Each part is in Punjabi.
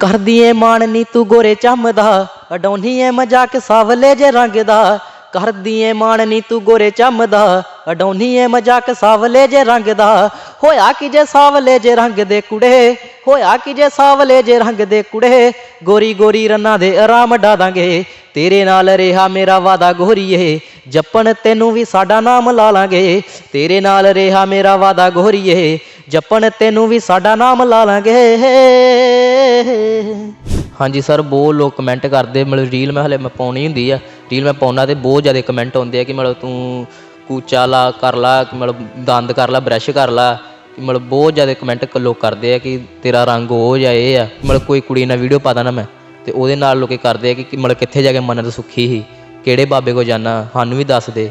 ਕਰਦੀ ਏ ਮਾਣ ਨੀ ਤੂੰ ਗੋਰੇ ਚੰਮਦਾ ਅਡਾਉਣੀ ਏ ਮਜ਼ਾਕ ਸਾਵਲੇ ਜੇ ਰੰਗ ਦਾ ਕਰਦੀ ਏ ਮਾਣ ਨੀ ਤੂੰ ਗੋਰੇ ਚੰਮਦਾ ਅਡਾਉਣੀ ਏ ਮਜ਼ਾਕ ਸਾਵਲੇ ਜੇ ਰੰਗ ਦਾ ਹੋਇਆ ਕਿ ਜੇ ਸਾਵਲੇ ਜੇ ਰੰਗ ਦੇ ਕੁੜੇ, ਹੋਇਆ ਕਿ ਜੇ ਸਾਵਲੇ ਜੇ ਰੰਗ ਦੇ ਕੁੜੇ। ਗੋਰੀ ਗੋਰੀ ਰੰਨਾਂ ਦੇ ਆਰਾਮ ਡਾ ਦਾਂਗੇ ਤੇਰੇ ਨਾਲ ਰਿਹਾ ਮੇਰਾ ਵਾਦਾ ਗੋਰੀਏ। ਜੱਪਣ ਤੈਨੂੰ ਵੀ ਸਾਡਾ ਨਾਮ ਲਾ ਲਾਂਗੇ, ਤੇਰੇ ਨਾਲ ਰਿਹਾ ਮੇਰਾ ਵਾਦਾ ਗੋਰੀਏ। ਜੱਪਣ ਤੈਨੂੰ ਵੀ ਸਾਡਾ ਨਾਮ ਲਾ ਲਾਂਗੇ। ਹਾਂਜੀ ਸਰ, ਬਹੁਤ ਲੋਕ ਕਮੈਂਟ ਕਰਦੇ, ਮਤਲਬ ਰੀਲ ਮੈਂ ਹਲੇ ਮੈਂ ਪਾਉਣੀ ਹੁੰਦੀ ਆ। ਰੀਲ ਮੈਂ ਪਾਉਣਾ ਤੇ ਬਹੁਤ ਜ਼ਿਆਦਾ ਕਮੈਂਟ ਆਉਂਦੇ ਆ ਕਿ ਮਤਲਬ ਤੂੰ ਕੂਚਾ ਲਾ, ਕਰ ਲਾ ਮਤਲਬ ਦੰਦ ਕਰ ਲਾ ਬ੍ਰਸ਼ ਕਰ ਲਾ। ਮਤਲਬ ਬਹੁਤ ਜ਼ਿਆਦਾ ਕਮੈਂਟ ਲੋਕ ਕਰਦੇ ਆ ਕਿ ਤੇਰਾ ਰੰਗ ਉਹ ਜਾਂ ਇਹ ਆ। ਮਤਲਬ ਕੋਈ ਕੁੜੀ ਨਾਲ ਵੀਡੀਓ ਪਾ ਦਾਂ ਨਾ ਮੈਂ, ਤੇ ਉਹਦੇ ਨਾਲ ਲੋਕੀ ਕਰਦੇ ਆ ਕਿ ਮਤਲਬ ਕਿੱਥੇ ਜਾ ਕੇ ਮਨਤ ਸੁੱਖੀ ਸੀ, ਕਿਹੜੇ ਬਾਬੇ ਕੋ ਜਾਣਾ, ਸਾਨੂੰ ਵੀ ਦੱਸ ਦੇ।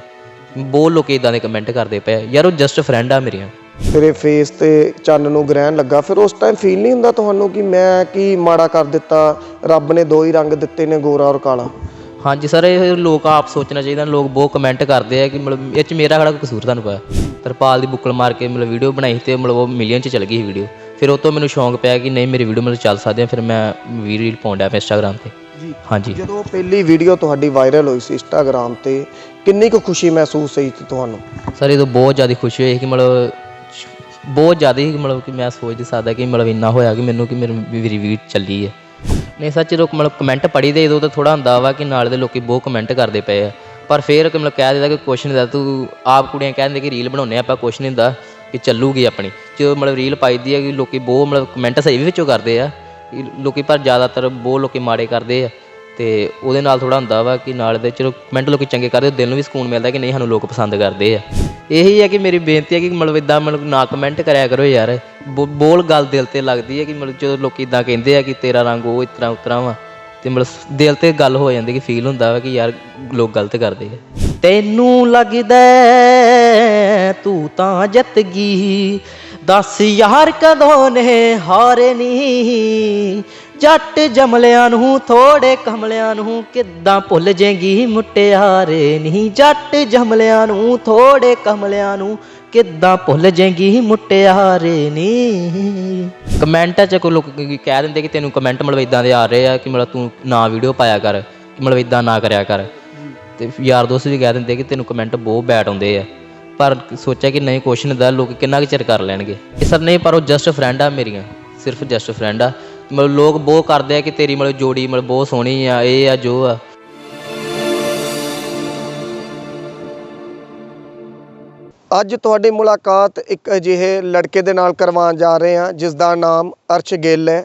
ਬਹੁਤ ਲੋਕ ਇਦਾਂ ਦੇ ਕਮੈਂਟ ਕਰਦੇ ਪਏ ਯਾਰ ਉਹ ਜਸਟ ਫਰੈਂਡ ਆ ਮੇਰੀਆਂ। ਤੇਰੇ ਫੇਸ ਤੇ ਚੰਨ ਨੂੰ ਗ੍ਰਹਿਣ ਲੱਗਾ। ਫਿਰ ਉਸ ਟਾਈਮ ਫੀਲ ਨਹੀਂ ਹੁੰਦਾ ਤੁਹਾਨੂੰ ਕਿ ਮੈਂ ਕੀ ਮਾੜਾ ਕਰ ਦਿੱਤਾ? ਰੱਬ ਨੇ ਦੋ ਹੀ ਰੰਗ ਦਿੱਤੇ ਨੇ ਗੋਰਾ ਔਰ ਕਾਲਾ। ਹਾਂਜੀ ਸਰ ਇਹ ਲੋਕ ਆਪ ਸੋਚਣਾ ਚਾਹੀਦਾ ਲੋਕ ਬਹੁਤ ਕਮੈਂਟ ਕਰਦੇ ਆ ਕਿ ਮਤਲਬ ਇਹ ਚ ਮੇਰਾ ਕਿਹੜਾ ਕਸੂਰ ਤੁਹਾਨੂੰ ਪਤਾ। ਤਰਪਾਲ ਦੀ ਬੁੱਕਲ ਮਾਰ ਕੇ ਮਤਲਬ ਵੀਡੀਓ ਬਣਾਈ ਤੇ ਮਤਲਬ ਉਹ ਮਿਲੀਅਨ ਚ ਚਲ ਗਈ ਸੀ ਵੀਡੀਓ ਫਿਰ ਉਹ ਤੋਂ ਮੈਨੂੰ ਸ਼ੌਂਕ ਪਿਆ ਕਿ ਨਹੀਂ ਮੇਰੀ ਵੀਡੀਓ ਮਤਲਬ ਚੱਲ ਸਕਦੀ ਆ ਫਿਰ ਮੈਂ ਵੀ ਰੀਲ ਡਿਆ ਪਿਆ ਇੰਸਟਾਗ੍ਰਾਮ ਤੇ। ਹਾਂਜੀ। ਜਦੋਂ ਪਹਿਲੀ ਵੀਡੀਓ ਤੁਹਾਡੀ ਵਾਇਰਲ ਹੋਈ ਸੀ ਇੰਸਟਾਗ੍ਰam ਤੇ ਕਿੰਨੀ ਕੁ ਖੁਸ਼ੀ ਮਹਿਸੂਸ ਹੋਈ ਸੀ ਤੁਹਾਨੂੰ? ਸਰ ਇਹ ਤੋਂ ਬਹੁਤ ਜ਼ਿਆਦਾ ਖੁਸ਼ੀ ਹੋਈ ਕਿ ਮਤਲਬ ਬਹੁਤ ਜ਼ਿਆਦਾ ਹੀ ਮਤਲਬ ਕਿ ਮੈਂ ਸੋਚ ਨਹੀਂ ਸਕਦਾ ਕਿ ਮਤਲਬ ਇੰਨਾ ਹੋਇਆ ਕਿ ਮੈਨੂੰ ਕਿ ਮੇਰੀ ਮੇਰੀ ਵੀਡ ਚੱਲੀ ਹੈ। ਨਹੀਂ, ਸੱਚ ਜਦੋਂ ਮਤਲਬ ਕਮੈਂਟ ਪੜ੍ਹੀ ਦੇ ਉਦੋਂ ਤਾਂ ਥੋੜਾ ਹੁੰਦਾ ਵਾ ਕਿ ਨਾਲ ਦੇ ਲੋਕੀ ਬਹੁਤ ਕਮੈਂਟ ਕਰਦੇ ਪਏ ਆ। ਪਰ ਫੇਰ ਮਤਲਬ ਕਹਿ ਦਿੰਦਾ ਕਿ ਕੁਛ ਨਹੀਂ ਦਾ ਤੂੰ ਆਪ ਕੁੜੀਆਂ ਕਹਿੰਦੇ ਕਿ ਰੀਲ ਬਣਾਉਨੇ ਆਪਾਂ ਕੁਛ ਨਹੀਂ ਹੁੰਦਾ ਕਿ ਚੱਲੂਗੀ ਆਪਣੀ। ਜਦੋਂ ਮਤਲਬ ਰੀਲ ਪਾਈਦੀ ਹੈ ਕਿ ਲੋਕੀ ਬਹੁਤ ਮਤਲਬ ਕਮੈਂਟ ਸਹੀ ਵੀ ਵਿੱਚੋਂ ਕਰਦੇ ਆ, ਕਿ ਲੋਕੀ ਪਰ ਜ਼ਿਆਦਾਤਰ ਬਹੁਤ ਲੋਕੀ ਮਾੜੇ ਕਰਦੇ ਆ। ਤੇ ਉਹਦੇ ਨਾਲ ਥੋੜਾ ਹੁੰਦਾ ਵਾ ਕਿ ਨਾਲ ਦੇ ਚਲੋ ਕਮੈਂਟ ਲੋਕੀ ਚੰਗੇ ਕਰਦੇ, ਦਿਲ ਨੂੰ ਵੀ ਸਕੂਨ ਮਿਲਦਾ ਕਿ ਨਹੀਂ ਸਾਨੂੰ ਲੋਕ ਪਸੰਦ ਕਰਦੇ ਆ। ਇਹੀ ਹੈ ਕਿ ਮੇਰੀ ਬੇਨਤੀ ਹੈ ਕਿ ਮਤਲਬ ਇਦਾਂ ਮਤਲਬ ਨਾ ਕਮੈਂਟ ਕਰਿਆ ਕਰੋ ਯਾਰ। ਬੋ- ਬੋਲ ਗੱਲ ਦਿਲ ਤੇ ਲੱਗਦੀ ਹੈ ਕਿ ਮਤਲਬ ਜਦੋਂ ਲੋਕੀ ਇਦਾਂ ਕਹਿੰਦੇ ਆ ਕਿ ਤੇਰਾ ਰੰਗ ਉਹ ਇਤਰਾ ਉਤਰਾ ਵਾ, ਤੇ ਮਤਲਬ ਦਿਲ ਤੇ ਗੱਲ ਹੋ ਜਾਂਦੀ ਕਿ ਫੀਲ ਹੁੰਦਾ ਵਾ ਕਿ ਯਾਰ ਲੋਕ ਗਲਤ ਕਰਦੇ ਆ। ਤੈਨੂੰ ਲੱਗਦਾ ਹੈ ਤੂੰ ਤਾਂ ਜਿੱਤ ਗਈ ਦੱਸ ਯਾਰ ਕਦੋਂ ਨੇ ਹਾਰੇ ਨਹੀਂ ਜੱਟ ਜਮਲਿਆਂ ਨੂੰ, ਥੋੜੇ ਕਮਲਿਆਂ ਨੂੰ, ਕਿੱਦਾਂ ਭੁੱਲ ਜੇਗੀ ਮੁਟਿਆਰੇ ਨਹੀਂ? ਜੱਟ ਜਮਲਿਆਂ ਨੂੰ, ਥੋੜੇ ਕਮਲਿਆਂ ਨੂੰ, ਕਿੱਦਾਂ ਭੁੱਲ ਜੇਗੀ ਮੁਟਿਆਰੇ ਨਹੀਂ? ਕਮੈਂਟਾਂ 'ਚ ਕੋਈ ਲੋਕ ਕਹਿ ਦਿੰਦੇ ਕਿ ਤੈਨੂੰ ਕਮੈਂਟ ਮਤਲਬ ਇਦਾਂ ਦੇ ਆ ਰਹੇ ਆ ਕਿ ਮਤਲਬ ਤੂੰ ਨਾ ਵੀਡੀਓ ਪਾਇਆ ਕਰ, ਕਿ ਮਤਲਬ ਇਦਾਂ ਨਾ ਕਰਿਆ ਕਰ। ਤੇ ਯਾਰ ਦੋਸਤ ਵੀ ਕਹਿ ਦਿੰਦੇ ਕਿ ਤੈਨੂੰ ਕਮੈਂਟ ਬਹੁਤ ਬੈਡ ਆਉਂਦੇ ਆ। ਪਰ ਸੋਚਿਆ ਕਿ ਨਹੀਂ, ਕੁਛ ਨਹੀਂ ਦਾ ਲੋਕ ਕਿੰਨਾ ਕੁ ਚਿਰ ਕਰ ਲੈਣਗੇ। ਇਹ ਸਰ ਨਹੀਂ, ਪਰ ਉਹ ਜਸਟ ਫਰੈਂਡ ਆ ਮੇਰੀਆਂ, ਸਿਰਫ ਜਸਟ ਫਰੈਂਡ ਆ। ਮਤਲਬ ਲੋਕ ਬਹੁਤ ਕਰਦੇ ਆ ਕਿ ਤੇਰੀ ਮਤਲਬ ਜੋੜੀ ਮਤਲਬ ਬਹੁਤ ਸੋਹਣੀ ਆ ਇਹ ਆ ਜੋ ਆ। ਅੱਜ ਤੁਹਾਡੀ ਮੁਲਾਕਾਤ ਇੱਕ ਅਜਿਹੇ ਲੜਕੇ ਦੇ ਨਾਲ ਕਰਵਾਉਣ ਜਾ ਰਹੇ ਹਾਂ ਜਿਸ ਦਾ ਨਾਮ ਅਰਸ਼ ਗਿੱਲ ਹੈ।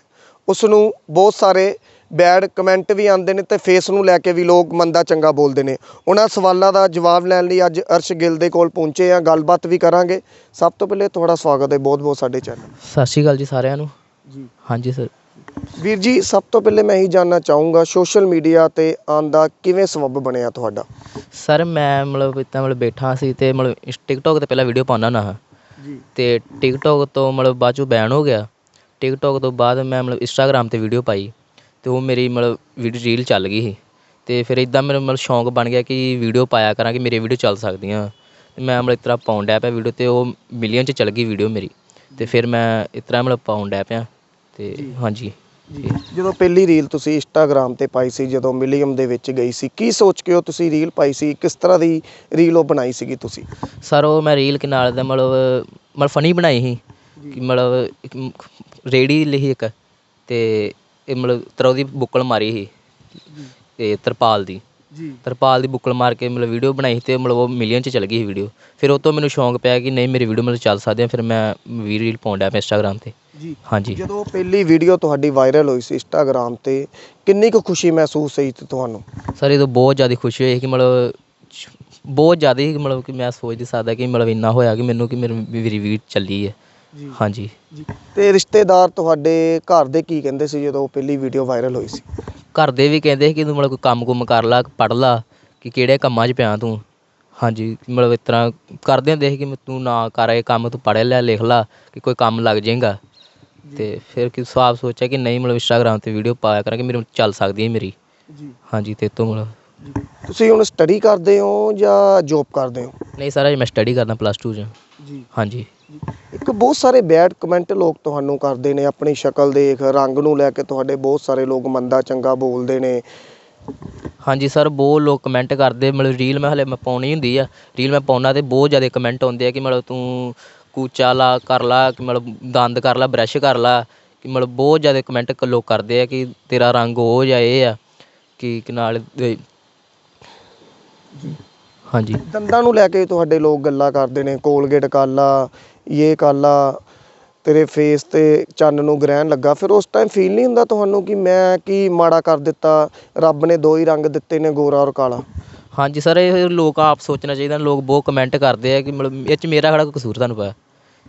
ਉਸ ਨੂੰ ਬਹੁਤ ਸਾਰੇ ਬੈਡ ਕਮੈਂਟ ਵੀ ਆਉਂਦੇ ਨੇ ਤੇ ਫੇਸ ਨੂੰ ਲੈ ਕੇ ਵੀ ਲੋਕ ਮੰਦਾ ਚੰਗਾ ਬੋਲਦੇ ਨੇ। ਉਹਨਾਂ ਸਵਾਲਾਂ ਦਾ ਜਵਾਬ ਲੈਣ ਲਈ ਅੱਜ ਅਰਸ਼ ਗਿੱਲ ਦੇ ਕੋਲ ਪਹੁੰਚੇ ਆ ਗੱਲਬਾਤ ਵੀ ਕਰਾਂਗੇ। ਸਭ ਤੋਂ ਪਹਿਲੇ ਤੁਹਾਡਾ ਸਵਾਗਤ ਹੈ ਬਹੁਤ ਬਹੁਤ ਸਾਡੇ ਚੈਨਲ। ਸਤਿ ਸ਼੍ਰੀ ਅਕਾਲ ਜੀ ਸਾਰਿਆਂ ਨੂੰ। ਜੀ। ਹਾਂਜੀ ਸਰ। ਵੀਰ ਜੀ ਸਭ ਤੋਂ ਪਹਿਲੇ ਮੈਂ ਇਹੀ ਜਾਨਣਾ ਚਾਹੂੰਗਾ ਸੋਸ਼ਲ ਮੀਡੀਆ ਤੇ ਆਉਣ ਦਾ ਕਿਵੇਂ ਸਬਬ ਬਣਿਆ ਤੁਹਾਡਾ? ਸਰ ਮੈਂ ਮਤਲਬ ਇੱਦਾਂ ਮਤਲਬ ਬੈਠਾ ਸੀ ਤੇ ਮਤਲਬ ਇਸ ਟਿਕਟੋਕ ਤੇ ਪਹਿਲਾਂ ਵੀਡੀਓ ਪਾਉਣਾ ਨਾ ਜੀ। ਤੇ ਟਿਕਟੋਕ ਤੋਂ ਮਤਲਬ ਬਾਅਦ ਚੋਂ ਬੈਨ ਹੋ ਗਿਆ। ਟਿਕਟੋਕ ਤੋਂ ਬਾਅਦ ਮੈਂ ਮਤਲਬ ਇੰਸਟਾਗ੍ਰਾਮ ਤੇ ਵੀਡੀਓ ਪਾਈ ਤੇ ਉਹ ਮੇਰੀ ਮਤਲਬ ਵੀਡੀਓ ਰੀਲ ਚੱਲ ਗਈ ਸੀ। ਤੇ ਫਿਰ ਇਦਾਂ ਮੇਰਾ ਮਤਲਬ ਸ਼ੌਂਕ ਬਣ ਗਿਆ ਕਿ ਵੀਡੀਓ ਪਾਇਆ ਕਰਾਂ ਕਿ ਮੇਰੀ ਵੀਡੀਓ ਚੱਲ ਸਕਦੀਆਂ। ਤੇ ਮੈਂ ਮਤਲਬ ਇਸ ਤਰ੍ਹਾਂ ਪਾਉਣ ਡਿਆ ਪਿਆ ਵੀਡੀਓ ਤੇ ਉਹ ਮਿਲੀਅਨ ਚ ਚੱਲ ਗਈ ਵੀਡੀਓ ਮੇਰੀ। ਤੇ ਫਿਰ ਮੈਂ ਇਸ ਤਰ੍ਹਾਂ ਮਤਲਬ ਪਾਉਣ ਡਿਆ ਪਿਆ। ਤੇ ਹਾਂਜੀ। ਜਦੋਂ ਪਹਿਲੀ ਰੀਲ ਤੁਸੀਂ ਇੰਸਟਾਗ੍ਰam ਤੇ ਪਾਈ ਸੀ ਜਦੋਂ ਮਿਲੀਅਮ ਦੇ ਵਿੱਚ ਗਈ ਸੀ ਕੀ ਸੋਚ ਕੇ ਉਹ ਤੁਸੀਂ ਰੀਲ ਪਾਈ ਸੀ? ਕਿਸ ਤਰ੍ਹਾਂ ਦੀ ਰੀਲ ਉਹ ਬਣਾਈ ਸੀਗੀ ਤੁਸੀਂ? ਸਰ ਉਹ ਮੈਂ ਰੀਲ ਕਿਨਾਲ ਦਾ ਮਤਲਬ ਮਤਲਬ ਫਨੀ ਬਣਾਈ ਸੀ। ਕਿ ਮਤਲਬ ਇੱਕ ਰੇੜੀ ਲਈ ਇੱਕ ਤੇ ਇਹ ਮਤਲਬ ਤਰ੍ਹਾਂ ਉਹਦੀ ਬੁੱਕਲ ਮਾਰੀ ਸੀ ਤੇ ਤਰਪਾਲ ਦੀ। ਜੀ। ਤਰਪਾਲ ਦੀ ਬੁੱਕਲ ਮਾਰ ਕੇ ਮਤਲਬ ਵੀਡੀਓ ਬਣਾਈ ਸੀ ਤੇ ਮਤਲਬ ਉਹ ਮਿਲੀਅਨ ਚ ਚਲ ਗਈ ਸੀ ਵੀਡੀਓ ਫਿਰ ਉਹ ਤੋਂ ਮੈਨੂੰ ਸ਼ੌਂਕ ਪਿਆ ਕਿ ਨਹੀਂ ਮੇਰੀ ਵੀਡੀਓ ਮਤਲਬ ਚੱਲ ਸਕਦੀ ਆ ਫਿਰ ਮੈਂ ਵੀ ਰੀਲ ਡਿਆ ਪਿਆ ਇੰਸਟਾਗ੍ਰਾਮ ਤੇ। ਜੀ। ਹਾਂਜੀ। ਜਦੋਂ ਪਹਿਲੀ ਵੀਡੀਓ ਤੁਹਾਡੀ ਵਾਇਰਲ ਹੋਈ ਸੀ ਇੰਸਟਾਗ੍ਰam ਤੇ ਕਿੰਨੀ ਕੁ ਖੁਸ਼ੀ ਮਹਿਸੂਸ ਹੋਈ ਸੀ ਤੁਹਾਨੂੰ? ਸਰ ਇਹ ਤੋਂ ਬਹੁਤ ਜ਼ਿਆਦਾ ਖੁਸ਼ੀ ਹੋਈ ਕਿ ਮਤਲਬ ਬਹੁਤ ਜ਼ਿਆਦਾ ਹੀ ਮਤਲਬ ਕਿ ਮੈਂ ਸੋਚ ਨਹੀਂ ਸਕਦਾ ਕਿ ਮਤਲਬ ਇੰਨਾ ਹੋਇਆ ਕਿ ਮੈਨੂੰ ਕਿ ਮੇਰੀ ਵੀਡੀਓ ਚੱਲੀ ਹੈ। ਜੀ। ਹਾਂਜੀ। ਜੀ। ਤੇ ਰਿਸ਼ਤੇਦਾਰ ਤੁਹਾਡੇ ਘਰ ਦੇ ਕੀ ਕਹਿੰਦੇ ਸੀ ਜਦੋਂ ਪਹਿਲੀ ਵੀਡੀਓ ਵਾਇਰਲ ਹੋਈ ਸੀ? ਘਰ ਦੇ ਵੀ ਕਹਿੰਦੇ ਸੀ ਕਿ ਤੂੰ ਮਤਲਬ ਕੋਈ ਕੰਮ ਕੁੰਮ ਕਰ ਲਾ ਪੜ ਲਾ ਕਿ ਕਿਹੜੇ ਕੰਮਾਂ 'ਚ ਪਿਆ ਤੂੰ। ਹਾਂਜੀ ਮਤਲਬ ਇਸ ਤਰ੍ਹਾਂ ਕਰਦੇ ਹੁੰਦੇ ਸੀ ਕਿ ਤੂੰ ਨਾ ਕਰ ਇਹ ਕੰਮ ਤੂੰ ਪੜ੍ਹ ਲੈ ਲਿਖ ਲਾ ਕਿ ਕੋਈ ਕੰਮ ਲੱਗ ਜਾਏਗਾ। ਤੇ ਫਿਰ ਕਿ ਸਾਫ਼ ਸੋਚਿਆ ਕਿ ਨਹੀਂ ਮਤਲਬ ਇੰਸਟਾਗ੍ਰਾਮ ਤੇ ਵੀਡੀਓ ਪਾਇਆ ਕਰਾਂਗੇ ਮੇਰੀ ਚੱਲ ਸਕਦੀ ਹੈ ਮੇਰੀ। ਜੀ। ਹਾਂਜੀ ਤੇ ਤੋਂ ਮਤਲਬ ਤੁਸੀਂ ਹੁਣ ਸਟੱਡੀ ਕਰਦੇ ਹੋ ਜਾਂ ਜੌਬ ਕਰਦੇ ਹੋ? ਨਹੀਂ ਸਰ ਅਜੇ ਮੈਂ ਸਟੱਡੀ ਕਰਦਾ ਪਲੱਸ 2 ਚ। ਜੀ। ਹਾਂਜੀ। ਇੱਕ ਬਹੁਤ ਸਾਰੇ ਬੈਡ ਕਮੈਂਟ ਲੋਕ ਤੁਹਾਨੂੰ ਕਰਦੇ ਨੇ ਆਪਣੀ ਸ਼ਕਲ ਦੇਖ ਰੰਗ ਨੂੰ ਲੈ ਕੇ ਤੁਹਾਡੇ ਬਹੁਤ ਸਾਰੇ ਲੋਕ ਮੰਦਾ ਚੰਗਾ ਬੋਲਦੇ ਨੇ। ਹਾਂਜੀ ਸਰ ਬਹੁਤ ਲੋਕ ਕਮੈਂਟ ਕਰਦੇ ਮਤਲਬ ਰੀਲ ਮੈਂ ਹਲੇ ਮੈਂ ਪਾਉਣੀ ਹੁੰਦੀ ਆ। ਰੀਲ ਮੈਂ ਪਾਉਣਾ ਤੇ ਬਹੁਤ ਜ਼ਿਆਦਾ ਕਮੈਂਟ ਆਉਂਦੇ ਆ ਕਿ ਮਤਲਬ ਤੂੰ ਕੂਚਾ ਲਾ ਕਰ ਲਾ ਕਿ ਮਤਲਬ ਦੰਦ ਕਰ ਲਾ ਬ੍ਰਸ਼ ਕਰ ਲਾ ਕਿ ਮਤਲਬ ਬਹੁਤ ਜ਼ਿਆਦਾ ਕਮੈਂਟ ਲੋਕ ਕਰਦੇ ਆ ਕਿ ਤੇਰਾ ਰੰਗ ਹੋ ਜਾਂ ਇਹ ਆ ਕਿ ਨਾਲ ਹਾਂਜੀ। ਦੰਦਾਂ ਨੂੰ ਲੈ ਕੇ ਤੁਹਾਡੇ ਲੋਕ ਗੱਲਾਂ ਕਰਦੇ ਨੇ ਕੋਲਗੇਟ ਕਰ ਲਾ ਇਹ ਕਰ ਲਾ ਤੇਰੇ ਫੇਸ ਤੇ ਚੰਨ ਨੂੰ ਗ੍ਰਹਿਣ ਲੱਗਾ। ਫਿਰ ਉਸ ਟਾਈਮ ਫੀਲ ਨਹੀਂ ਹੁੰਦਾ ਤੁਹਾਨੂੰ ਕਿ ਮੈਂ ਕੀ ਮਾੜਾ ਕਰ ਦਿੱਤਾ? ਰੱਬ ਨੇ ਦੋ ਹੀ ਰੰਗ ਦਿੱਤੇ ਨੇ ਗੋਰਾ ਔਰ ਕਾਲਾ। ਹਾਂਜੀ ਸਰ ਇਹ ਲੋਕ ਆਪ ਸੋਚਣਾ ਚਾਹੀਦਾ ਲੋਕ ਬਹੁਤ ਕਮੈਂਟ ਕਰਦੇ ਆ ਕਿ ਮਤਲਬ ਇਹ ਚ ਮੇਰਾ ਕੋਈ ਕਸੂਰ ਤੁਹਾਨੂੰ ਪਤਾ?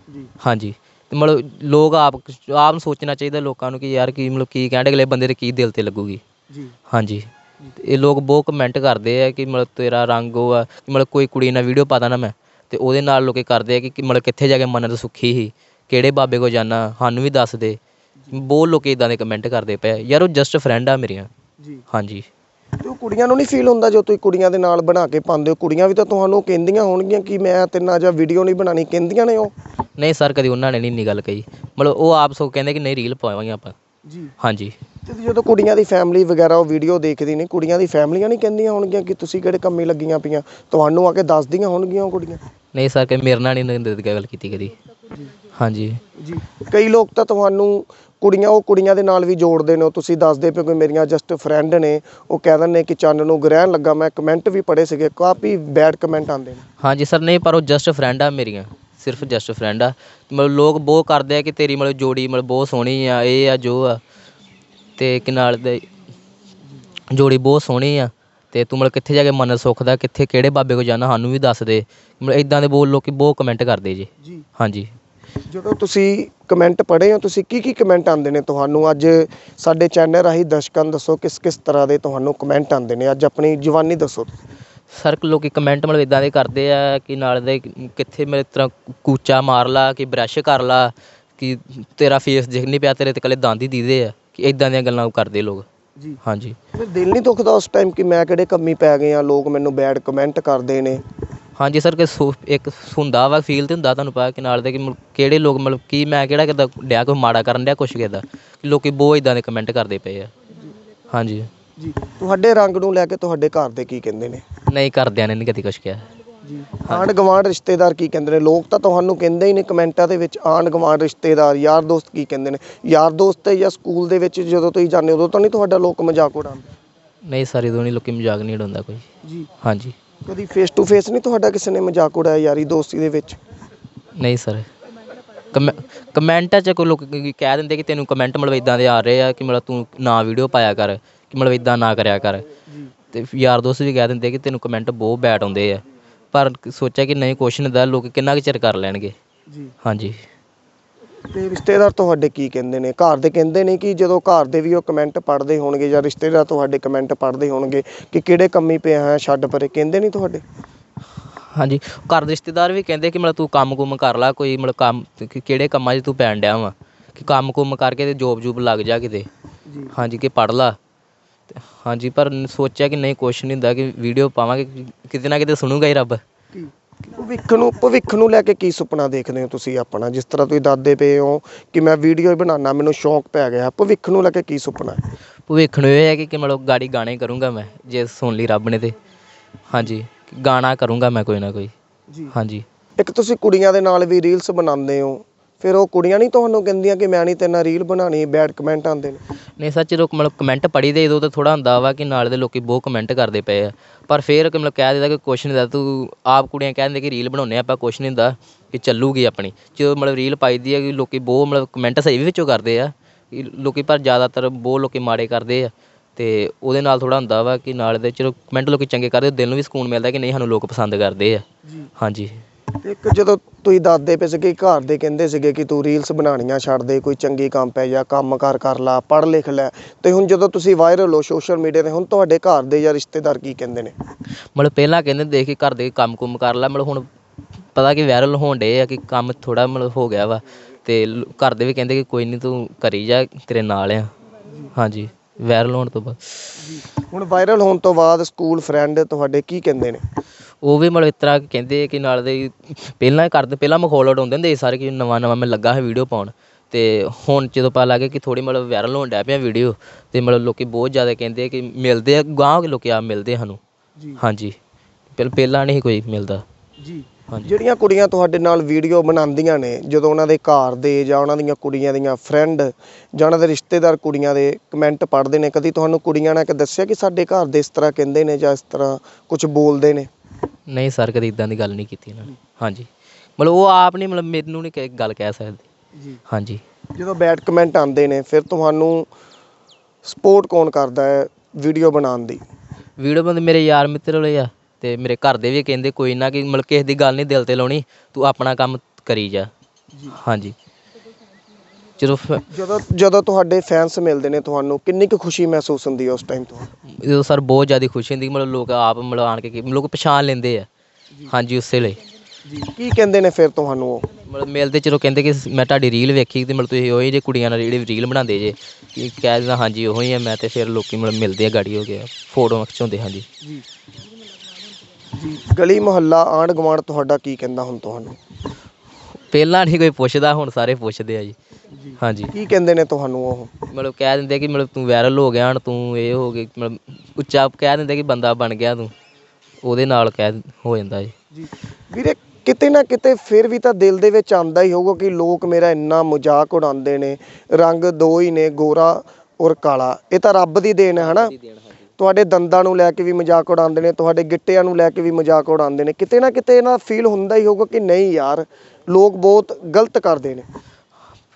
ਜੀ। ਹਾਂਜੀ। ਤੇ ਮਤਲਬ ਲੋਕ ਆਪ ਆਪ ਨੂੰ ਸੋਚਣਾ ਚਾਹੀਦਾ ਲੋਕਾਂ ਨੂੰ ਕਿ ਯਾਰ ਕੀ ਮਤਲਬ ਕੀ ਕਹਿਣ ਅਗਲੇ ਬੰਦੇ ਦੇ ਕੀ ਦਿਲ ਤੇ ਲੱਗੂਗੀ। ਜੀ। ਹਾਂਜੀ। ਇਹ ਲੋਕ ਬਹੁਤ ਕਮੈਂਟ ਕਰਦੇ ਆ ਕਿ ਮਤਲਬ ਤੇਰਾ ਰੰਗ ਉਹ ਆ ਮਤਲਬ ਕੋਈ ਕੁੜੀ ਨਾਲ ਵੀਡੀਓ ਪਾਦਾ ਨਾ ਮੈਂ। ਤੇ ਉਹਦੇ ਨਾਲ ਲੋਕੀ ਕਰਦੇ ਆ ਕਿ ਮਤਲਬ ਕਿੱਥੇ ਜਾ ਕੇ ਮੰਨਤ ਸੁੱਖੀ ਸੀ ਕਿਹੜੇ ਬਾਬੇ ਕੋ ਜਾਣਾ ਸਾਨੂੰ ਵੀ ਦੱਸ ਦੇ। ਬਹੁਤ ਲੋਕੀ ਇਦਾਂ ਦੇ ਕਮੈਂਟ ਕਰਦੇ ਪਏ। ਯਾਰ ਉਹ ਜਸਟ ਫਰੈਂਡ ਆ ਮੇਰੀਆਂ। ਜੀ। ਹਾਂਜੀ। ਤੇ ਉਹ ਕੁੜੀਆਂ ਨੂੰ ਨਹੀਂ ਫੀਲ ਹੁੰਦਾ ਜੋ ਤੁਸੀਂ ਕੁੜੀਆਂ ਦੇ ਨਾਲ ਬਣਾ ਕੇ ਪਾਉਂਦੇ ਹੋ? ਕੁੜੀਆਂ ਵੀ ਤਾਂ ਤੁਹਾਨੂੰ ਕਹਿੰਦੀਆਂ ਹੋਣਗੀਆਂ ਕਿ ਮੈਂ ਤੇਰੇ ਨਾਲ ਜਾਂ ਵੀਡੀਓ ਨਹੀਂ ਬਣਾਣੀ ਕਹਿੰਦੀਆਂ ਨੇ ਉਹ? ਨਹੀਂ ਸਰ ਕਦੀ ਉਹਨਾਂ ਨੇ ਨਹੀਂ ਇੰਨੀ ਗੱਲ ਕਹੀ। ਮਤਲਬ ਉਹ ਆਪ ਸੋ ਕਹਿੰਦੇ ਕਿ ਨਹੀਂ ਰੀਲ ਪਾਵਾਂਗੇ ਆਪਾਂ। ਜੀ। ਹਾਂਜੀ। ਤੇ ਜਦੋਂ ਕੁੜੀਆਂ ਦੀ ਫੈਮਿਲੀ ਵਗੈਰਾ ਉਹ ਵੀਡੀਓ ਦੇਖਦੀ ਨੇ ਕੁੜੀਆਂ ਦੀ ਫੈਮਲੀਆਂ ਨਹੀਂ ਕਹਿੰਦੀਆਂ ਹੋਣਗੀਆਂ ਕਿ ਤੁਸੀਂ ਕਿਹੜੇ ਕੰਮੀ ਲੱਗੀਆਂ ਪਈਆਂ? ਤੁਹਾਨੂੰ ਆ ਕੇ ਦੱਸਦੀਆਂ ਹੋਣਗੀਆਂ ਉਹ ਕੁੜੀਆਂ? ਨਹੀਂ ਸਰ ਕਿ ਮੇਰੇ ਨਾਲ ਨਹੀਂ ਨ- ਗੱਲ ਕੀਤੀ ਕਦੀ। ਹਾਂਜੀ। ਜੀ। ਕਈ ਲੋਕ ਤਾਂ ਤੁਹਾਨੂੰ ਕੁੜੀਆਂ ਉਹ ਕੁੜੀਆਂ ਦੇ ਨਾਲ ਵੀ ਜੋੜਦੇ ਨੇ ਉਹ ਤੁਸੀਂ ਦੱਸਦੇ ਪਏ ਕਿ ਮੇਰੀਆਂ ਜਸਟ ਫਰੈਂਡ ਨੇ ਉਹ ਕਹਿ ਦਿੰਦੇ ਕਿ ਚੰਨ ਨੂੰ ਗ੍ਰਹਿਣ ਲੱਗਾ ਮੈਂ ਕਮੈਂਟ ਵੀ ਪੜੇ ਸੀਗੇ ਕਾਫੀ ਬੈਡ ਕਮੈਂਟ ਆਉਂਦੇ ਨੇ। ਹਾਂਜੀ ਸਰ ਨਹੀਂ ਪਰ ਉਹ ਜਸਟ ਫਰੈਂਡ ਆ ਮੇਰੀਆਂ। ਸਿਰਫ ਜਸਟ ਫਰੈਂਡ ਆ। ਮਤਲਬ ਲੋਕ ਬਹੁਤ ਕਰਦੇ ਆ ਕਿ ਤੇਰੀ ਮਤਲਬ ਜੋੜੀ ਮਤਲਬ ਬਹੁਤ ਸੋਹਣੀ ਆ ਇਹ ਆ ਜੋ ਆ। ਤੇ ਕਿ ਨਾਲ ਦੇ ਜੋੜੀ ਬਹੁਤ ਸੋਹਣੀ ਆ। ਤੇ ਤੂੰ ਮਤਲਬ ਕਿੱਥੇ ਜਾ ਕੇ ਮਨ ਸੁੱਖਦਾ ਕਿੱਥੇ ਕਿਹੜੇ ਬਾਬੇ ਕੋ ਜਾਣਾ ਸਾਨੂੰ ਵੀ ਦੱਸ ਦੇ। ਮਤਲਬ ਇਦਾਂ ਦੇ ਬਹੁਤ ਲੋਕੀ ਬਹੁਤ ਕਮੈਂਟ ਕਰਦੇ ਜੀ। ਜੀ। ਹਾਂਜੀ। ਜਦੋਂ ਤੁਸੀਂ ਕਮੈਂਟ ਪੜ੍ਹੇ ਹੋ ਤੁਸੀਂ ਕੀ ਕੀ ਕਮੈਂਟ ਆਉਂਦੇ ਨੇ ਤੁਹਾਨੂੰ? ਅੱਜ ਸਾਡੇ ਚੈਨਲ ਰਾਹੀਂ ਦਰਸ਼ਕਾਂ ਨੂੰ ਦੱਸੋ ਕਿਸ ਕਿਸ ਤਰ੍ਹਾਂ ਦੇ ਤੁਹਾਨੂੰ ਕਮੈਂਟ ਆਉਂਦੇ ਨੇ। ਅੱਜ ਆਪਣੀ ਜਵਾਨੀ ਦੱਸੋ ਸਰ ਲੋਕੀ ਕਮੈਂਟ ਮਤਲਬ ਇਦਾਂ ਦੇ ਕਰਦੇ ਆ ਕਿ ਨਾਲ ਦੇ ਕਿੱਥੇ ਮੇਰੇ ਤਰ੍ਹਾਂ ਕੂਚਾ ਮਾਰ ਲਾ ਕਿ ਬ੍ਰਸ਼ ਕਰ ਲਾ ਕਿ ਤੇਰਾ ਫੇਸ ਦਿਖ ਨਹੀਂ ਪਿਆ ਤੇਰੇ ਤੇ ਕੱਲੇ ਦੰਦ ਹੀ ਦੀਦੇ ਆ ਕਿ ਇਦਾਂ ਦੀਆਂ ਗੱਲਾਂ ਕਰਦੇ ਲੋਕ। ਜੀ। ਹਾਂਜੀ। ਫਿਰ ਦਿਲ ਨਹੀਂ ਦੁਖਦਾ ਉਸ ਟਾਈਮ ਕਿ ਮੈਂ ਕਿਹੜੇ ਕੰਮੀ ਪੈ ਗਏ ਆ ਲੋਕ ਮੈਨੂੰ ਬੈਡ ਕਮੈਂਟ ਕਰਦੇ ਨੇ। ਹਾਂਜੀ ਸਰ ਕਿ ਸੋ- ਇੱਕ ਹੁੰਦਾ ਵਾ ਫੀਲ ਤੇ ਹੁੰਦਾ ਤੁਹਾਨੂੰ ਪਤਾ ਕਿ ਨਾਲ ਦੇ ਕਿ ਮਤਲਬ ਕਿਹੜੇ ਲੋਕ ਮਤਲਬ ਕੀ ਮੈਂ ਕਿਹੜਾ ਕਿਦਾ ਡਿਆ ਕੋਈ ਮਾੜਾ ਕਰਨ ਡਿਆ ਕੁਛ ਕਿਦਾ ਲੋਕੀ ਬਹੁਤ ਇਦਾਂ ਦੇ ਕਮੈਂਟ ਕਰਦੇ ਪਏ ਆ। ਹਾਂਜੀ। ਜੀ। ਤੁਹਾਡੇ ਰੰਗ ਨੂੰ ਲੈ ਕੇ ਤੁਹਾਡੇ ਘਰ ਦੇ ਕੀ ਕਹਿੰਦੇ ਨੇ? ਨਹੀਂ ਕਰਦਿਆਂ ਨੇ ਨਹੀਂ ਕਦੀ ਕੁਛ ਕਿਹਾ। ਜੀ। ਆਂਢ ਗਵਾਂਢ ਰਿਸ਼ਤੇਦਾਰ ਕੀ ਕਹਿੰਦੇ ਨੇ? ਲੋਕ ਤਾਂ ਤੁਹਾਨੂੰ ਕਹਿੰਦੇ ਹੀ ਨੇ ਕਮੈਂਟਾਂ ਦੇ ਵਿੱਚ ਆਂਢ ਗਵਾਂਢ ਰਿਸ਼ਤੇਦਾਰ ਯਾਰ ਦੋਸਤ ਕੀ ਕਹਿੰਦੇ ਨੇ? ਯਾਰ ਦੋਸਤ ਤੇ ਜਾਂ ਸਕੂਲ ਦੇ ਵਿੱਚ ਜਦੋਂ ਤੁਸੀਂ ਜਾਂਦੇ ਉਦੋਂ ਤਾਂ ਨਹੀਂ ਤੁਹਾਡਾ ਲੋਕ ਮਜ਼ਾਕ ਉਡਾਉਂਦੇ? ਨਹੀਂ ਸਰ ਇਦੋਂ ਨਹੀਂ ਲੋਕੀ ਮਜ਼ਾਕ ਨਹੀਂ ਉਡਾਉਂਦਾ ਕੋਈ। ਜੀ। ਹਾਂਜੀ। ਕਦੀ ਫੇਸ ਟੂ ਫੇਸ ਨਹੀਂ ਤੁਹਾਡਾ ਕਿਸੇ ਨੇ ਮਜ਼ਾਕ ਉਡਾਇਆ ਯਾਰੀ ਦੋਸਤੀ ਦੇ ਵਿੱਚ? ਨਹੀਂ ਸਰ। ਕਮੈਂਟਾਂ 'ਚ ਕੋਈ ਲੋਕ ਕੀ- ਕਹਿ ਦਿੰਦੇ ਕਿ ਤੈਨੂੰ ਕਮੈਂਟ ਮਤਲਬ ਇਦਾਂ ਦੇ ਆ ਰਹੇ ਆ ਕਿ ਮਤਲਬ ਤੂੰ ਨਾ ਵੀਡੀਓ ਪਾਇਆ ਕਰ ਕਿ ਮਤਲਬ ਇਦਾਂ ਨਾ ਕਰਿਆ ਕਰ। ਜੀ। ਤੇ ਯਾਰ ਦੋਸਤ ਵੀ ਕਹਿ ਦਿੰਦੇ ਕਿ ਤੈਨੂੰ ਕਮੈਂਟ ਬਹੁਤ ਬੈਡ ਆਉਂਦੇ ਆ। ਪਰ ਸੋਚਿਆ ਕਿ ਨਹੀਂ ਕੁਛ ਨਹੀਂ ਦਾ ਲੋਕ ਕਿੰਨਾ ਕੁ ਚਿਰ ਕਰ ਲੈਣਗੇ। ਜੀ। ਹਾਂਜੀ। ਤੇ ਰਿਸ਼ਤੇਦਾਰ ਤੁਹਾਡੇ ਕੀ ਕਹਿੰਦੇ ਨੇ? ਘਰ ਦੇ ਕਹਿੰਦੇ ਨੇ ਕਿ ਜਦੋਂ ਘਰ ਦੇ ਵੀ ਉਹ ਕਮੈਂਟ ਪੜ੍ਹਦੇ ਹੋਣਗੇ ਜਾਂ ਰਿਸ਼ਤੇਦਾਰ ਤੁਹਾਡੇ ਕਮੈਂਟ ਪੜ੍ਹਦੇ ਹੋਣਗੇ ਕਿ ਕਿਹੜੇ ਕੰਮੀ ਪਿਆ ਹੈ ਛੱਡ ਪਰੇ ਕਹਿੰਦੇ ਨਹੀਂ ਤੁਹਾਡੇ? ਹਾਂਜੀ। ਘਰ ਦੇ ਰਿਸ਼ਤੇਦਾਰ ਵੀ ਕਹਿੰਦੇ ਕਿ ਮਤਲਬ ਤੂੰ ਕੰਮ ਕੁੰਮ ਕਰ ਲੈ ਕੋਈ ਮਤਲਬ ਕੰਮ ਕਿਹੜੇ ਕੰਮਾਂ 'ਚ ਤੂੰ ਪੈਣ ਡਿਆ ਵਾ। ਕਿ ਕੰਮ ਕੁੰਮ ਕਰਕੇ ਤੇ ਜੋਬ ਜੂਬ ਲੱਗ ਜਾ ਕਿਤੇ। ਹਾਂਜੀ ਕਿ ਪੜ ਲਾ। ਹਾਂਜੀ ਪਰ ਸੋਚਿਆ ਕਿ ਨਹੀਂ ਕੁਛ ਨਹੀਂ ਹੁੰਦਾ ਕਿ ਵੀਡੀਓ ਪਾਵਾਂਗੇ ਕਿਤੇ ਨਾ ਕਿਤੇ ਸੁਣੂਗਾ ਹੀ ਰੱਬ। ਭਵਿੱਖ ਨੂੰ ਭਵਿੱਖ ਨੂੰ ਲੈ ਕੇ ਕੀ ਸੁਪਨਾ ਦੇਖਦੇ ਹੋ ਤੁਸੀਂ ਆਪਣਾ? ਜਿਸ ਤਰ੍ਹਾਂ ਤੁਸੀਂ ਦੱਸਦੇ ਪਏ ਹੋ ਕਿ ਮੈਂ ਵੀਡੀਓ ਬਣਾਉਣਾ ਮੈਨੂੰ ਸ਼ੌਂਕ ਪੈ ਗਿਆ। ਭਵਿੱਖ ਨੂੰ ਲੈ ਕੇ ਕੀ ਸੁਪਨਾ? ਹੈ ਭਵਿੱਖ ਨੂੰ ਇਹ ਹੈ ਕਿ ਕਿ ਮਤਲਬ ਗਾੜੀ ਗਾਣੇ ਕਰੂੰਗਾ ਮੈਂ ਜੇ ਸੁਣ ਲਈ ਰੱਬ ਨੇ ਤੇ। ਹਾਂਜੀ ਗਾਣਾ ਕਰੂੰਗਾ ਮੈਂ ਕੋਈ ਨਾ ਕੋਈ। ਜੀ। ਹਾਂਜੀ। ਇੱਕ ਤੁਸੀਂ ਕੁੜੀਆਂ ਦੇ ਨਾਲ ਵੀ ਰੀਲਸ ਬਣਾਉਂਦੇ ਹੋ। ਫਿਰ ਉਹ ਕੁੜੀਆਂ ਨਹੀਂ ਤੁਹਾਨੂੰ ਕਹਿੰਦੀਆਂ ਕਿ ਮੈਂ ਨਹੀਂ ਤੇਰੇ ਨਾਲ ਰੀਲ ਬਣਾਣੀ ਬੈਡ ਕਮੈਂਟ ਆਉਂਦੇ ਨੇ? ਨਹੀਂ ਸੱਚ ਲੋਕ ਮਤਲਬ ਕਮੈਂਟ ਪੜ੍ਹੀ ਦੇ ਉਦੋਂ ਤਾਂ ਥੋੜਾ ਹੁੰਦਾ ਵਾ ਕਿ ਨਾਲ ਦੇ ਲੋਕੀ ਬਹੁਤ ਕਮੈਂਟ ਕਰਦੇ ਪਏ ਆ। ਪਰ ਫੇਰ ਕਿ ਮਤਲਬ ਕਹਿ ਦਿੰਦਾ ਕਿ ਕੁਛ ਨਹੀਂ ਦਾ ਤੂੰ ਆਪ ਕੁੜੀਆਂ ਕਹਿ ਦਿੰਦੇ ਕਿ ਰੀਲ ਬਣਾਉਨੇ ਆਪਾਂ ਕੁਛ ਨਹੀਂ ਹੁੰਦਾ ਕਿ ਚੱਲੂਗੀ ਆਪਣੀ। ਜਦੋਂ ਮਤਲਬ ਰੀਲ ਪਾਈਦੀ ਆ ਕਿ ਲੋਕੀ ਬਹੁਤ ਮਤਲਬ ਕਮੈਂਟ ਸਹੀ ਵੀ ਵਿੱਚੋਂ ਕਰਦੇ ਆ ਕਿ ਲੋਕੀ ਪਰ ਜ਼ਿਆਦਾਤਰ ਬਹੁਤ ਲੋਕੀ ਮਾੜੇ ਕਰਦੇ ਆ। ਤੇ ਉਹਦੇ ਨਾਲ ਥੋੜਾ ਹੁੰਦਾ ਵਾ ਕਿ ਨਾਲ ਦੇ ਚਲੋ ਕਮੈਂਟ ਲੋਕੀ ਚੰਗੇ ਕਰਦੇ ਦਿਲ ਨੂੰ ਵੀ ਸਕੂਨ ਮਿਲਦਾ ਕਿ ਨਹੀਂ ਸਾਨੂੰ ਲੋਕ ਪਸੰਦ ਕਰਦੇ ਆ। ਹਾਂਜੀ। ਇੱਕ ਜਦੋਂ ਤੁਸੀਂ ਦੱਸਦੇ ਪਏ ਸੀਗੇ ਘਰ ਦੇ ਕਹਿੰਦੇ ਸੀਗੇ ਕਿ ਤੂੰ ਰੀਲਸ ਬਣਾਉਣੀਆਂ ਛੱਡ ਦੇ ਕੋਈ ਚੰਗੀ ਕੰਮ ਪੈ ਜਾ ਕੰਮ ਕਰ ਕਰ ਲਾ ਪੜ੍ਹ ਲਿਖ ਲੈ। ਤੇ ਹੁਣ ਜਦੋਂ ਤੁਸੀਂ ਵਾਇਰਲ ਹੋ ਸੋਸ਼ਲ ਮੀਡੀਆ ਤੇ ਹੁਣ ਤੁਹਾਡੇ ਘਰ ਦੇ ਜਾਂ ਰਿਸ਼ਤੇਦਾਰ ਕੀ ਕਹਿੰਦੇ ਨੇ? ਮਤਲਬ ਪਹਿਲਾਂ ਕਹਿੰਦੇ ਦੇਖ ਕੇ ਘਰ ਦੇ ਕੰਮ ਕੁੰਮ ਕਰ ਲੈ ਮਤਲਬ ਹੁਣ ਪਤਾ ਕਿ ਵਾਇਰਲ ਹੋਣ ਡੇ ਆ ਕਿ ਕੰਮ ਥੋੜਾ ਮਤਲਬ ਹੋ ਗਿਆ ਵਾ। ਤੇ ਲ- ਘਰ ਦੇ ਵੀ ਕਹਿੰਦੇ ਕਿ ਕੋਈ ਨਹੀਂ ਤੂੰ ਕਰੀ ਜਾ ਤੇਰੇ ਨਾਲ ਆ। ਹਾਂਜੀ ਵਾਇਰਲ ਹੋਣ ਤੋਂ ਬਾਅਦ। ਹੁਣ ਵਾਇਰਲ ਹੋਣ ਤੋਂ ਬਾਅਦ ਸਕੂਲ ਫਰੈਂਡ ਤੁਹਾਡੇ ਕੀ ਕਹਿੰਦੇ ਨੇ? ਉਹ ਵੀ ਮਤਲਬ ਇਸ ਤਰ੍ਹਾਂ ਕਹਿੰਦੇ ਕਿ ਨਾਲ ਦੇ ਪਹਿਲਾਂ ਕਰਦੇ ਪਹਿਲਾਂ ਮਖੌਲ ਉਡਾਉਂਦੇ ਹੁੰਦੇ ਸੀ ਸਾਰੇ ਕਿ ਨਵਾਂ ਨਵਾਂ ਮੈਂ ਲੱਗਾ ਹੈ ਵੀਡੀਓ ਪਾਉਣ। ਤੇ ਹੁਣ ਜਦੋਂ ਪਤਾ ਲੱਗਾ ਕਿ ਥੋੜੀ ਮਤਲਬ ਵਾਇਰਲ ਹੋਣ ਡਿਆ ਪਿਆ ਵੀਡੀਓ ਤੇ ਮਤਲਬ ਲੋਕੀ ਬਹੁਤ ਜ਼ਿਆਦਾ ਕਹਿੰਦੇ ਕਿ ਮਿਲਦੇ ਆ ਗਾਂਹ ਲੋਕੀ ਆ ਮਿਲਦੇ ਸਾਨੂੰ। ਜੀ। ਹਾਂਜੀ। ਪਹਿਲ ਪਹਿਲਾਂ ਨਹੀਂ ਕੋਈ ਮਿਲਦਾ। ਜੀ। ਹਾਂਜੀ। ਜਿਹੜੀਆਂ ਕੁੜੀਆਂ ਤੁਹਾਡੇ ਨਾਲ ਵੀਡੀਓ ਬਣਾਉਂਦੀਆਂ ਨੇ ਜਦੋਂ ਉਹਨਾਂ ਦੇ ਘਰ ਦੇ ਜਾਂ ਉਹਨਾਂ ਦੀਆਂ ਕੁੜੀਆਂ ਦੀਆਂ ਫਰੈਂਡ ਜਾਂ ਉਹਨਾਂ ਦੇ ਰਿਸ਼ਤੇਦਾਰ ਕੁੜੀਆਂ ਦੇ ਕਮੈਂਟ ਪੜ੍ਹਦੇ ਨੇ ਕਦੀ ਤੁਹਾਨੂੰ ਕੁੜੀਆਂ ਨੇ ਕਿ ਦੱਸਿਆ ਕਿ ਸਾਡੇ ਘਰ ਦੇ ਇਸ ਤਰ੍ਹਾਂ ਕਹਿੰਦੇ ਨੇ ਜਾਂ ਇਸ ਤਰ੍ਹਾਂ ਕੁਝ ਬੋਲਦੇ ਨੇ? ਨਹੀਂ ਸਰ ਕਦੇ ਇਦਾਂ ਦੀ ਗੱਲ ਨਹੀਂ ਕੀਤੀ ਇਹਨਾਂ ਨੇ। ਹਾਂਜੀ। ਮਤਲਬ ਉਹ ਆਪ ਨਹੀਂ ਮਤਲਬ ਮੈਨੂੰ ਨਹੀਂ ਕਹਿ- ਗੱਲ ਕਹਿ ਸਕਦੇ। ਜੀ। ਹਾਂਜੀ। ਜਦੋਂ ਬੈਡ ਕਮੈਂਟ ਆਉਂਦੇ ਨੇ ਫਿਰ ਤੁਹਾਨੂੰ ਸਪੋਰਟ ਕੌਣ ਕਰਦਾ ਹੈ ਵੀਡੀਓ ਬਣਾਉਣ ਦੀ? ਵੀਡੀਓ ਬੰਦੇ ਮੇਰੇ ਯਾਰ ਮਿੱਤਰ ਵਾਲੇ ਆ ਤੇ ਮੇਰੇ ਘਰ ਦੇ ਵੀ ਕਹਿੰਦੇ ਕੋਈ ਨਾ ਕਿ ਮਤਲਬ ਕਿਸੇ ਦੀ ਗੱਲ ਨਹੀਂ ਦਿਲ ਤੇ ਲਾਉਣੀ ਤੂੰ ਆਪਣਾ ਕੰਮ ਕਰੀ ਜਾ। ਹਾਂਜੀ। ਜਦੋਂ ਫ- ਜਦੋਂ ਜਦੋਂ ਤੁਹਾਡੇ ਫੈਨਸ ਮਿਲਦੇ ਨੇ ਤੁਹਾਨੂੰ ਕਿੰਨੀ ਕੁ ਖੁਸ਼ੀ ਮਹਿਸੂਸ ਹੁੰਦੀ ਹੈ ਉਸ ਟਾਈਮ ਤੋਂ? ਜਦੋਂ ਸਰ ਬਹੁਤ ਜ਼ਿਆਦਾ ਖੁਸ਼ੀ ਹੁੰਦੀ ਮਤਲਬ ਲੋਕ ਆਪ ਮਤਲਬ ਆਣ ਕੇ ਕਿ- ਲੋਕ ਪਛਾਣ ਲੈਂਦੇ ਆ। ਹਾਂਜੀ ਉਸੇ ਲਈ। ਕੀ ਕਹਿੰਦੇ ਨੇ ਫਿਰ ਤੁਹਾਨੂੰ ਉਹ? ਮਤਲਬ ਮਿਲਦੇ ਚਲੋ ਕਹਿੰਦੇ ਕਿ ਮੈਂ ਤੁਹਾਡੀ ਰੀਲ ਵੇਖੀ ਤੇ ਮਤਲਬ ਤੁਸੀਂ ਉਹੀ ਜੇ ਕੁੜੀਆਂ ਨਾਲ ਜਿਹੜੀ ਰੀਲ ਬਣਾਉਂਦੇ ਜੇ ਕਿ ਕਹਿ ਦਿੰਦਾ ਹਾਂਜੀ ਉਹੀ ਆ ਮੈਂ ਤੇ ਫਿਰ ਲੋਕੀ ਮਤਲਬ ਮਿਲਦੇ ਆ ਗਾੜੀ ਹੋ ਗਿਆ ਫੋਟੋ ਖਿਚਾਉਂਦੇ ਹਾਂਜੀ। ਗਲੀ ਮੁਹੱਲਾ ਆਂਢ ਗੁਆਂਢ ਤੁਹਾਡਾ ਕੀ ਕਹਿੰਦਾ ਹੁਣ ਤੁਹਾਨੂੰ? ਪਹਿਲਾਂ ਨਹੀਂ ਕੋਈ ਪੁੱਛਦਾ ਹੁਣ ਸਾਰੇ ਪੁੱਛਦੇ ਆ ਜੀ। ਜੀ। ਹਾਂਜੀ। ਕੀ ਕਹਿੰਦੇ ਨੇ ਤੁਹਾਨੂੰ ਉਹ? ਮਤਲਬ ਕਹਿ ਦਿੰਦੇ ਕਿ ਮਤਲਬ ਤੂੰ ਵਾਇਰਲ ਹੋ ਗਿਆ ਹਣ ਤੂੰ ਇਹ ਹੋ ਗਿਆ ਮਤਲਬ ਉੱਚਾ ਕਹਿ ਦਿੰਦੇ ਕਿ ਬੰਦਾ ਬਣ ਗਿਆ ਤੂੰ। ਉਹਦੇ ਨਾਲ ਕਹਿ ਹੋ ਜਾਂਦਾ ਜੀ ਜੀ। ਵੀਰੇ ਕਿਤੇ ਨਾ ਕਿਤੇ ਫਿਰ ਵੀ ਤਾਂ ਦਿਲ ਦੇ ਵਿੱਚ ਆਂਦਾ ਹੀ ਹੋਊਗਾ ਕਿ ਲੋਕ ਮੇਰਾ ਇੰਨਾ ਮਜ਼ਾਕ ਉਡਾਉਂਦੇ ਨੇ ਰੰਗ ਦੋ ਹੀ ਨੇ ਗੋਰਾ ਔਰ ਕਾਲਾ। ਇਹ ਤਾਂ ਰੱਬ ਦੀ ਦੇਣ ਹੈ ਹਨਾ? ਤੁਹਾਡੇ ਦੰਦਾਂ ਨੂੰ ਲੈ ਕੇ ਵੀ ਮਜ਼ਾਕ ਉਡਾਉਂਦੇ ਨੇ ਤੁਹਾਡੇ ਗਿੱਟਿਆਂ ਨੂੰ ਲੈ ਕੇ ਵੀ ਮਜ਼ਾਕ ਉਡਾਉਂਦੇ ਨੇ। ਕਿਤੇ ਨਾ ਕਿਤੇ ਇਹਨਾਂ ਫੀਲ ਹੁੰਦਾ ਹੀ ਹੋਊਗਾ ਕਿ ਨਹੀਂ ਯਾਰ ਲੋਕ ਬਹੁਤ ਗਲਤ ਕਰਦੇ ਨੇ।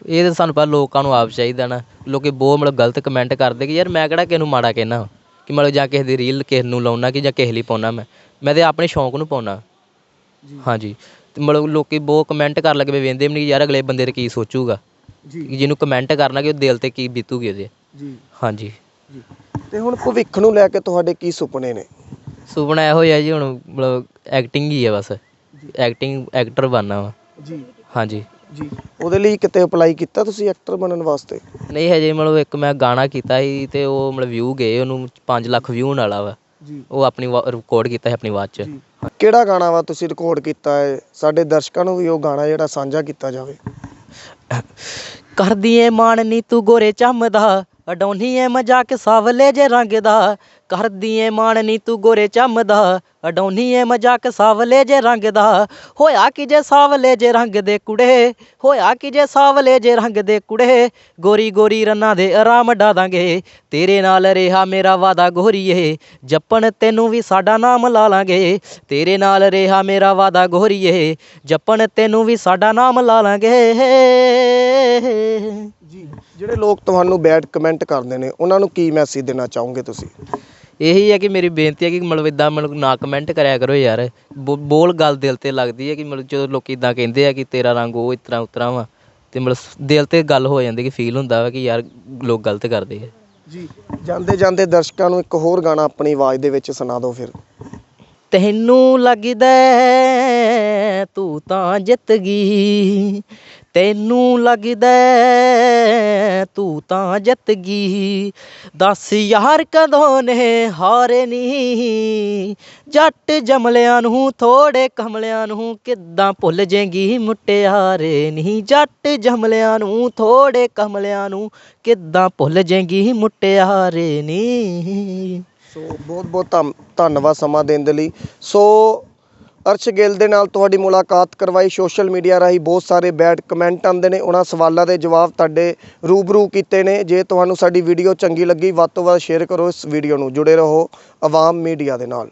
ਇਹ ਤਾਂ ਸਾਨੂੰ ਪਤਾ ਲੋਕਾਂ ਨੂੰ ਆਪ ਚਾਹੀਦਾ ਨਾ। ਲੋਕੀ ਬਹੁਤ ਮਤਲਬ ਗਲਤ ਕਮੈਂਟ ਕਰਦੇ ਕਿ ਯਾਰ ਮੈਂ ਕਿਹੜਾ ਕਿਸੇ ਨੂੰ ਮਾੜਾ ਕਹਿਣਾ ਕਿ ਮਤਲਬ ਜਾਂ ਕਿਸੇ ਦੀ ਰੀਲ ਕਿਸੇ ਨੂੰ ਲਾਉਣਾ ਕਿ ਜਾਂ ਕਿਸੇ ਲਈ ਪਾਉਣਾ ਮੈਂ। ਮੈਂ ਤੇ ਆਪਣੇ ਸ਼ੌਂਕ ਨੂੰ ਪਾਉਣਾ ਹਾਂਜੀ। ਤੇ ਮਤਲਬ ਲੋਕੀ ਬਹੁਤ ਕਮੈਂਟ ਕਰ ਲੱਗੇ ਵੇਂਦੇ ਵੀ ਨਹੀਂ ਯਾਰ ਅਗਲੇ ਬੰਦੇ ਦੇ ਕੀ ਸੋਚੂਗਾ। ਜੀ। ਕਿ ਜਿਹਨੂੰ ਕਮੈਂਟ ਕਰਨਾ ਕਿ ਉਹ ਦਿਲ ਤੇ ਕੀ ਬੀਤੂਗੀ ਉਹਦੇ ਜੀ। ਹਾਂਜੀ। ਤੇ ਹੁਣ ਭਵਿੱਖ ਨੂੰ ਲੈ ਕੇ ਤੁਹਾਡੇ ਕੀ ਸੁਪਨੇ ਨੇ? ਸੁਪਨਾ ਇਹੋ ਹੀ ਆ ਜੀ ਹੁਣ ਮਤਲਬ ਐਕਟਿੰਗ ਹੀ ਆ ਬਸ। ਐਕਟਿੰਗ ਐਕਟਰ ਬਣਨਾ ਵਾ। ਜੀ। ਹਾਂਜੀ। ਜੀ। ਉਹਦੇ ਲਈ ਕਿਤੇ ਅਪਲਾਈ ਕੀਤਾ ਤੁਸੀਂ ਐਕਟਰ ਬਣਨ ਵਾਸਤੇ? ਨਹੀਂ ਹਜੇ ਮਤਲਬ ਇੱਕ ਮੈਂ ਗਾਣਾ ਕੀਤਾ ਸੀ ਤੇ ਉਹ ਮਤਲਬ ਵਿਊ ਗਏ ਉਹਨੂੰ 5 ਲੱਖ ਵਿਊ ਵਾਲਾ ਵਾ। ਜੀ। ਉਹ ਆਪਣੀ ਰਿਕਾਰਡ ਕੀਤਾ ਸੀ ਆਪਣੀ ਆਵਾਜ਼ 'ਚ। ਕਿਹੜਾ ਗਾਣਾ ਵਾ ਤੁਸੀਂ ਰਿਕਾਰਡ ਕੀਤਾ ਹੈ? ਸਾਡੇ ਦਰਸ਼ਕਾਂ ਨੂੰ ਵੀ ਉਹ ਗਾਣਾ ਜਿਹੜਾ ਸਾਂਝਾ ਕੀਤਾ ਜਾਵੇ। ਕਰਦੀ ਏ ਮਾਣ ਨੀ ਤੂੰ ਗੋਰੇ ਚੰਮਦਾ ਅਡਾਉਣੀ ਏ ਮਜ਼ਾਕ ਸਾਵਲੇ ਜੇ ਰੰਗ ਦਾ, ਕਰਦੀ ਏ ਮਾਣਨੀ ਤੂੰ ਗੋਰੇ ਚੰਮਦਾ ਅਡਾਉਣੀ ਏ ਮਜ਼ਾਕ ਸਾਵਲੇ ਜੇ ਰੰਗ ਦਾ, ਹੋਇਆ ਕਿ ਜੇ ਸਾਵਲੇ ਜੇ ਰੰਗ ਦੇ ਕੁੜੇ? ਹੋਇਆ ਕਿ ਜੇ ਸਾਵਲੇ ਜੇ ਰੰਗ ਦੇ ਕੁੜੇ? ਗੋਰੀ ਗੋਰੀ ਰੰਨਾ ਦੇ ਆਰਾਮ ਡਾ ਦਾਂਗੇ ਤੇਰੇ ਨਾਲ ਰਿਹਾ ਮੇਰਾ ਵਾਦਾ ਗੋਰੀਏ। ਜੱਪਣ ਤੈਨੂੰ ਵੀ ਸਾਡਾ ਨਾਮ ਲਾ ਲਾਂਗੇ, ਤੇਰੇ ਨਾਲ ਰਿਹਾ ਮੇਰਾ ਵਾਦਾ ਗੋਰੀਏ। ਜੱਪਣ ਤੈਨੂੰ ਵੀ ਸਾਡਾ ਨਾਮ ਲਾ ਲਾਂਗੇ। ਜੀ। ਜਿਹੜੇ ਲੋਕ ਤੁਹਾਨੂੰ ਬੈਡ ਕਮੈਂਟ ਕਰਦੇ ਨੇ ਉਹਨਾਂ ਨੂੰ ਕੀ ਮੈਸੇਜ ਦੇਣਾ ਚਾਹੋਗੇ ਤੁਸੀਂ? ਇਹੀ ਹੈ ਕਿ ਮੇਰੀ ਬੇਨਤੀ ਹੈ ਕਿ ਮਤਲਬ ਇਦਾਂ ਮਤਲਬ ਨਾ ਕਮੈਂਟ ਕਰਿਆ ਕਰੋ ਯਾਰ। ਬੋ- ਬੋਲ ਗੱਲ ਦਿਲ ਤੇ ਲੱਗਦੀ ਹੈ ਕਿ ਮਤਲਬ ਜਦੋਂ ਲੋਕੀ ਇਦਾਂ ਕਹਿੰਦੇ ਆ ਕਿ ਤੇਰਾ ਰੰਗ ਉਹ ਇਸ ਤਰ੍ਹਾਂ ਉਤਰਾ ਵਾ ਤੇ ਮਤਲਬ ਸ- ਦਿਲ ਤੇ ਗੱਲ ਹੋ ਜਾਂਦੀ ਕਿ ਫੀਲ ਹੁੰਦਾ ਵਾ ਕਿ ਯਾਰ ਲੋਕ ਗਲਤ ਕਰਦੇ ਆ। ਜੀ ਜਾਂਦੇ ਜਾਂਦੇ ਦਰਸ਼ਕਾਂ ਨੂੰ ਇੱਕ ਹੋਰ ਗਾਣਾ ਆਪਣੀ ਆਵਾਜ਼ ਦੇ ਵਿੱਚ ਸੁਣਾ ਦਿਓ ਫਿਰ। ਤੈਨੂੰ ਲੱਗਦਾ ਤੂੰ ਤਾਂ ਜਿੱਤ ਗਈ। ਤੈਨੂੰ ਲੱਗਦਾ ਤੂੰ ਤਾਂ ਜਿੱਤ ਗਈ। ਦੱਸ ਯਾਰ ਕਦੋਂ ਨੇ ਹਾਰੇ ਨੀ। ਜੱਟ ਜਮਲਿਆਂ ਨੂੰ ਥੋੜੇ ਕਮਲਿਆਂ ਨੂੰ ਕਿੱਦਾਂ ਭੁੱਲ ਜੇਗੀ ਮੁਟਿਆਰੇ ਨੀ। ਜੱਟ ਜਮਲਿਆਂ ਨੂੰ ਥੋੜੇ ਕਮਲਿਆਂ ਨੂੰ ਕਿੱਦਾਂ ਭੁੱਲ ਜੇਗੀ ਮੁਟਿਆਰੇ ਨੀ। ਸੋ ਬਹੁਤ ਬਹੁਤ ਧੰਨ- ਧੰਨਵਾਦ ਸਮਾਂ ਦੇਣ ਦੇ ਲਈ। ਸੋ ਅਰਸ਼ ਗਿੱਲ ਦੇ ਨਾਲ ਤੁਹਾਡੀ ਮੁਲਾਕਾਤ ਕਰਵਾਈ ਸੋਸ਼ਲ ਮੀਡੀਆ ਰਾਹੀਂ ਬਹੁਤ ਸਾਰੇ ਬੈਡ ਕਮੈਂਟ ਆਉਂਦੇ ਨੇ। ਉਹਨਾਂ ਸਵਾਲਾਂ ਦੇ ਜਵਾਬ ਤੁਹਾਡੇ ਰੂਬਰੂ ਕੀਤੇ ਨੇ। ਜੇ ਤੁਹਾਨੂੰ ਸਾਡੀ ਵੀਡੀਓ ਚੰਗੀ ਲੱਗੀ, ਵੱਧ ਤੋਂ ਵੱਧ ਸ਼ੇਅਰ ਕਰੋ ਇਸ ਵੀਡੀਓ ਨੂੰ। ਜੁੜੇ ਰਹੋ, ਆਵਾਮ ਮੀਡੀਆ ਦੇ ਨਾਲ।